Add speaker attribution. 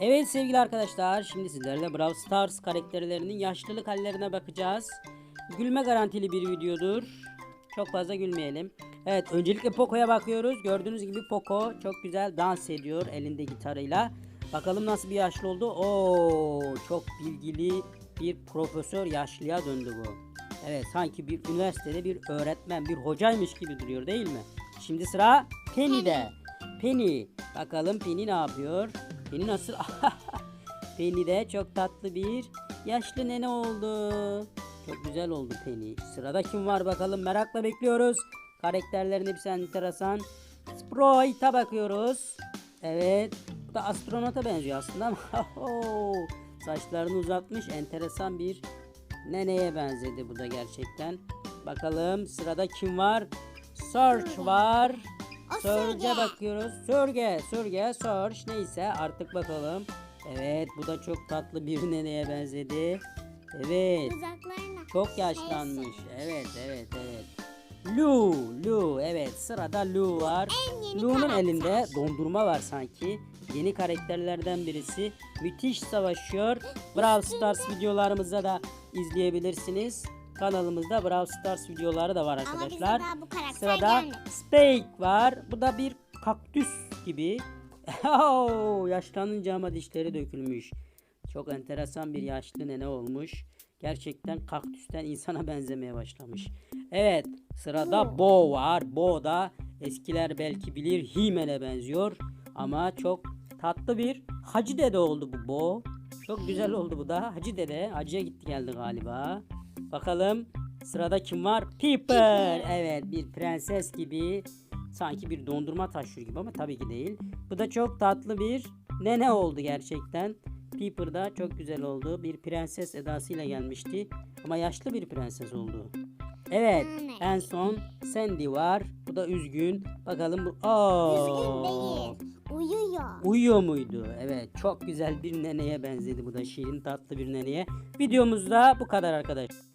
Speaker 1: Evet sevgili arkadaşlar şimdi sizlerle Brawl Stars karakterlerinin yaşlılık hallerine bakacağız. Gülme garantili bir videodur. Çok fazla gülmeyelim. Evet öncelikle Poco'ya bakıyoruz. Gördüğünüz gibi Poco çok güzel dans ediyor elinde gitarıyla. Bakalım nasıl bir yaşlı oldu. Oo çok bilgili bir profesör yaşlıya döndü bu. Evet sanki bir üniversitede bir öğretmen bir hocaymış gibi duruyor değil mi? Şimdi sıra Penny'de. Penny. Bakalım Penny ne yapıyor? Penny nasıl? Penny de çok tatlı bir yaşlı nene oldu. Çok güzel oldu Penny. Sırada kim var bakalım merakla bekliyoruz. Karakterlerin hepsi enteresan. Sprite'a bakıyoruz. Evet. Bu da astronota benziyor aslında ama saçlarını uzatmış. Enteresan bir neneye benzedi bu da gerçekten. Bakalım sırada kim var? Search var.
Speaker 2: O Surge.
Speaker 1: bakıyoruz. Surge, Surge, Surge neyse artık bakalım. Evet bu da çok tatlı bir neneye benzedi. Evet.
Speaker 2: Uzaklarına.
Speaker 1: Çok yaşlanmış. Evet, evet, evet. Lu, Lu. Evet, sırada Lu var.
Speaker 2: En yeni
Speaker 1: Lu'nun
Speaker 2: karakter.
Speaker 1: elinde dondurma var sanki. Yeni karakterlerden birisi. Müthiş savaşıyor. Brawl Stars videolarımızda da izleyebilirsiniz. Kanalımızda Brawl Stars videoları da var
Speaker 2: Ama
Speaker 1: arkadaşlar.
Speaker 2: daha bu karakter
Speaker 1: Sırada
Speaker 2: gelmedi.
Speaker 1: Spake var. Bu da bir kaktüs gibi. Yaşlanınca ama dişleri dökülmüş. Çok enteresan bir yaşlı nene olmuş. Gerçekten kaktüsten insana benzemeye başlamış. Evet sırada Bo var. Bo da eskiler belki bilir Himen'e benziyor. Ama çok tatlı bir Hacı Dede oldu bu Bo. Çok güzel oldu bu da. Hacı Dede. Hacıya gitti geldi galiba. Bakalım sırada kim var? Piper. Evet bir prenses gibi. Sanki bir dondurma taşıyor gibi ama tabii ki değil. Bu da çok tatlı bir nene oldu gerçekten. Piper da çok güzel oldu. Bir prenses edasıyla gelmişti. Ama yaşlı bir prenses oldu.
Speaker 2: Evet
Speaker 1: en son Sandy var. Bu da üzgün. Bakalım bu... Aa,
Speaker 2: Üzgün değil. Uyuyor.
Speaker 1: Uyuyor muydu? Evet çok güzel bir neneye benzedi bu da şirin tatlı bir neneye. Videomuzda bu kadar arkadaşlar.